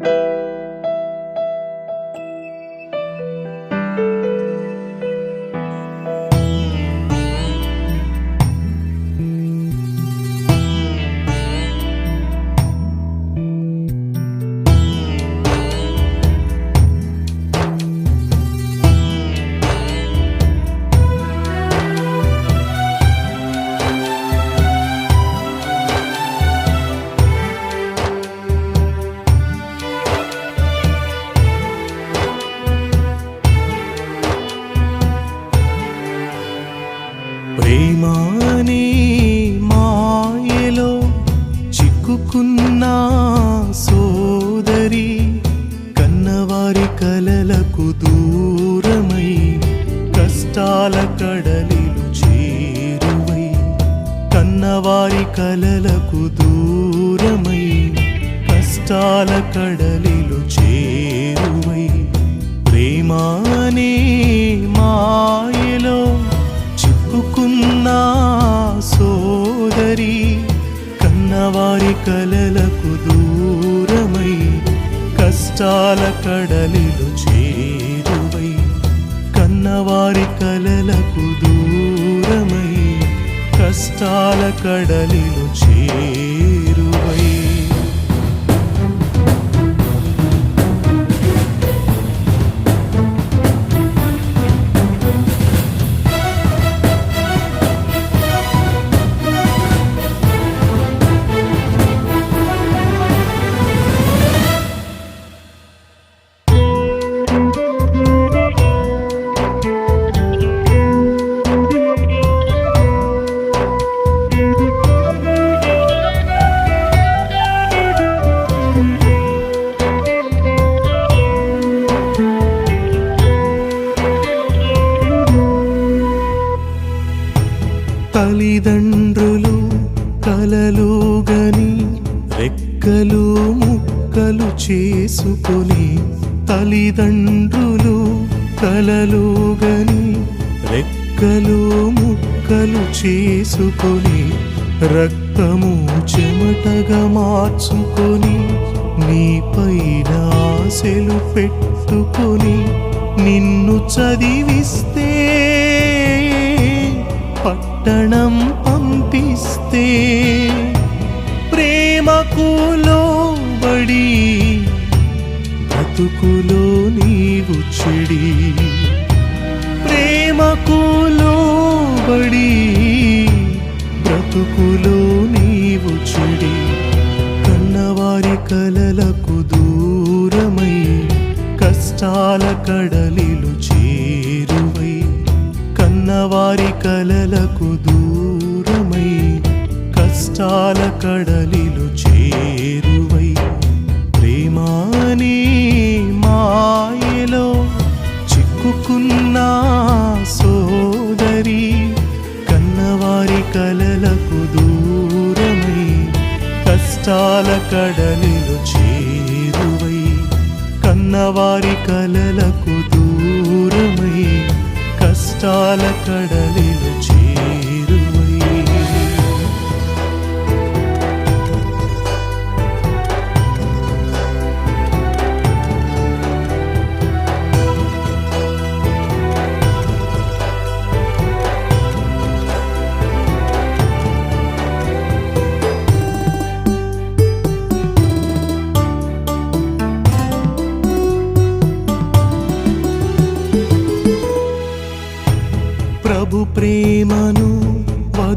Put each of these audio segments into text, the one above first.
you. మానే మాయలో చిక్కుకున్న సోదరి కన్నవారి కలలకు దూరమై కష్టాల కడలిలు చేరువై కన్నవారి కలలకు దూరమై కష్టాల కడలిలు చేరువై ప్రేమానే కష్టాల కడలిలు చేరువై కన్నవారి కలలకు దూరమై కష్టాల కడలిలు చే కలలుగని రెక్కలు ముక్కలు చేసుకొని తల్లిదండ్రులు కలలుగని రెక్కలు ముక్కలు చేసుకొని రక్తము చెమటగా మార్చుకొని నీపైన ఆశలు పెట్టుకొని నిన్ను చదివిస్తే పట్టణం పంపిస్తే ప్రేమకు లోబడి బ్రతుకులో నీవు చెడి. ప్రేమకు లోబడి వారి కలలకు దూరమై కష్టాల కడలిలు చేరువై ప్రేమాని మాయలో చిక్కుకున్న సోదరి కన్నవారి కలలకు దూరమై కష్టాల కడలిలు చేరువై కన్నవారి కలలకు దూరమై కష్టాల కడలిలు చేరువై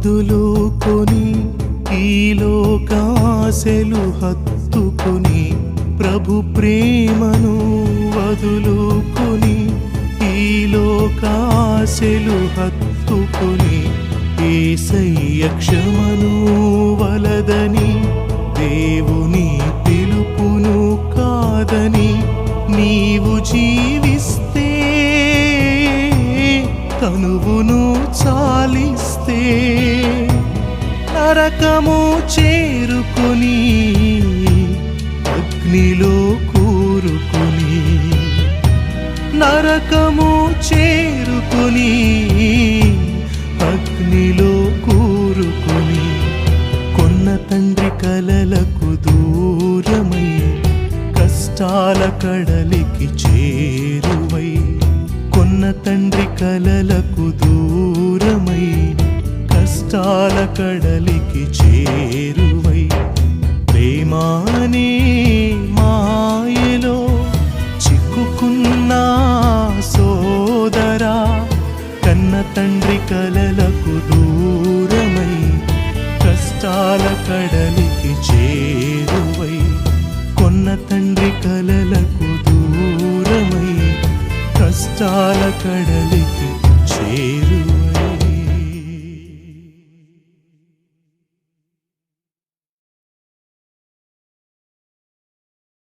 వదులుకొని ఈ లోకాశలు హత్తుకొని ప్రభు ప్రేమను వదులుకొని ఈ లోకాశలు హత్తుకొని ఏసయ్య క్షమను వలదని దేవుని పిలుపును కాదని నరకము చేరుకుని అగ్నిలో కూరుకుని నరకము చేరుకుని అగ్నిలో కూరుకుని కొన్న తండ్రి కలలకు దూరమై కష్టాల కడలికి చేరువై కొన్న తండ్రి కలలకు దూరమై కష్టాల కడలికి చేరువై ప్రేమానే మాయలో చిక్కుకున్నా సోదరా కన్న తండ్రి కలలకు దూరమై కష్టాల కడలికి చేరువై కొన్న తండ్రి కలలకు దూరమై కష్టాల కడలికి చేరువై.